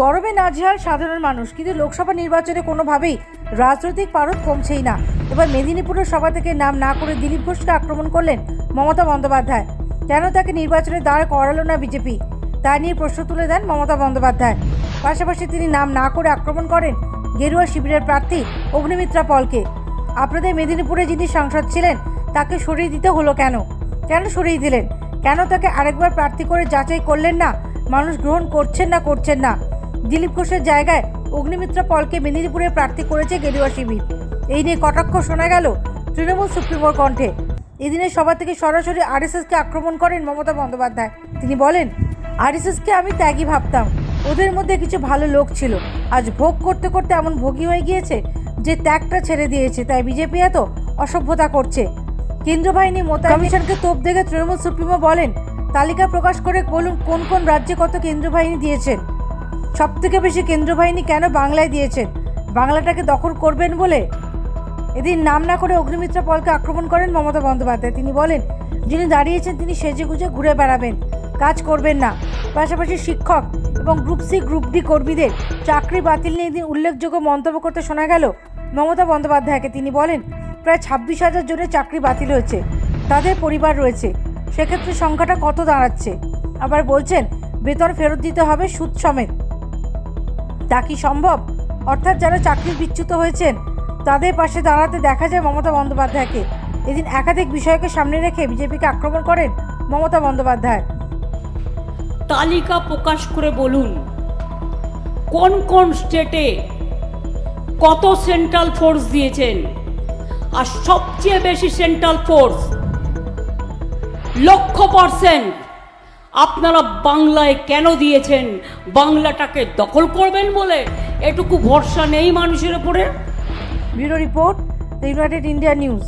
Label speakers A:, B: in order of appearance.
A: গরমে নাজেহাল সাধারণ মানুষ, কিন্তু লোকসভা নির্বাচনে কোনোভাবেই রাজনৈতিক পারদ কমছেই না। এবার মেদিনীপুরের সভা থেকে নাম না করে দিলীপ ঘোষকে আক্রমণ করলেন মমতা বন্দ্যোপাধ্যায়। কেন তাকে নির্বাচনে দাঁড় করালো না বিজেপি? তা নিয়ে প্রশ্ন তুলে দেন মমতা বন্দ্যোপাধ্যায়। পাশাপাশি তিনি নাম না করে আক্রমণ করেন গেরুয়া শিবিরের প্রার্থী অগ্নিমিত্রা পলকে। আপনাদের মেদিনীপুরে যিনি সাংসদ ছিলেন, তাকে সরিয়ে দিতে হলো কেন? কেন সরিয়ে দিলেন? কেন তাকে আরেকবার প্রার্থী করে যাচাই করলেন না? মানুষ গ্রহণ করছেন না করছেন না? দিলীপ ঘোষের জায়গায় অগ্নিমিত্র পলকে মেদিনীপুরে প্রার্থী করেছে গেরুয়া শিবির। এই নিয়ে কটাক্ষ শোনা গেল তৃণমূল সুপ্রিমোর কণ্ঠে। এদিনের সভা থেকে সরাসরি আরএসএসকে আক্রমণ করেন মমতা বন্দ্যোপাধ্যায়। তিনি বলেন, আরএসএসকে আমি ত্যাগী ভাবতাম। ওদের মধ্যে কিছু ভালো লোক ছিল। আজ ভোগ করতে করতে এমন ভোগী হয়ে গিয়েছে যে ত্যাগটা ছেড়ে দিয়েছে। তাই বিজেপি এত অসভ্যতা করছে। কেন্দ্র বাহিনী মোতায়েন কমিশনকে তোপ দেখে তৃণমূল সুপ্রিমো বলেন, তালিকা প্রকাশ করে বলুন কোন কোন রাজ্যে কত কেন্দ্র বাহিনী দিয়েছেন? সব থেকে বেশি কেন্দ্র বাহিনী কেন বাংলায় দিয়েছেন? বাংলাটাকে দখল করবেন বলে? এদিন নাম না করে অগ্নিমিত্রা পলকে আক্রমণ করেন মমতা বন্দ্যোপাধ্যায়। তিনি বলেন, যিনি দাঁড়িয়েছেন তিনি সেজে গুজে ঘুরে বেড়াবেন, কাজ করবেন না। পাশাপাশি শিক্ষক এবং গ্রুপ সি, গ্রুপ ডি কর্মীদের চাকরি বাতিল নিয়ে এদিন উল্লেখযোগ্য মন্তব্য করতে শোনা গেল মমতা বন্দ্যোপাধ্যায়কে। তিনি বলেন, প্রায় ছাব্বিশ হাজার জনের চাকরি বাতিল হয়েছে, তাদের পরিবার রয়েছে, সেক্ষেত্রে সংখ্যাটা কত দাঁড়াচ্ছে? আবার বলছেন, বেতন ফেরত দিতে হবে সুদ সমেত। তা কি সম্ভব? অর্থাৎ যারা চাকরি বিচ্যুত হয়েছেন, তাদের পাশে দাঁড়াতে দেখা যায় মমতা বন্দ্যোপাধ্যায়কে। এদিন একাধিক বিষয়কে সামনে রেখে বিজেপিকে আক্রমণ করেন মমতা বন্দ্যোপাধ্যায়।
B: তালিকা প্রকাশ করে বলুন, কোন কোন স্টেটে কত সেন্ট্রাল ফোর্স দিয়েছেন? আর সবচেয়ে বেশি সেন্ট্রাল ফোর্স লক্ষ পার্সেন্ট আপনারা বাংলায় কেন দিয়েছেন? বাংলাটাকে দখল করবেন বলে এটুকু ভরসা নেই মানুষের উপরে?
A: Bureau report United India News.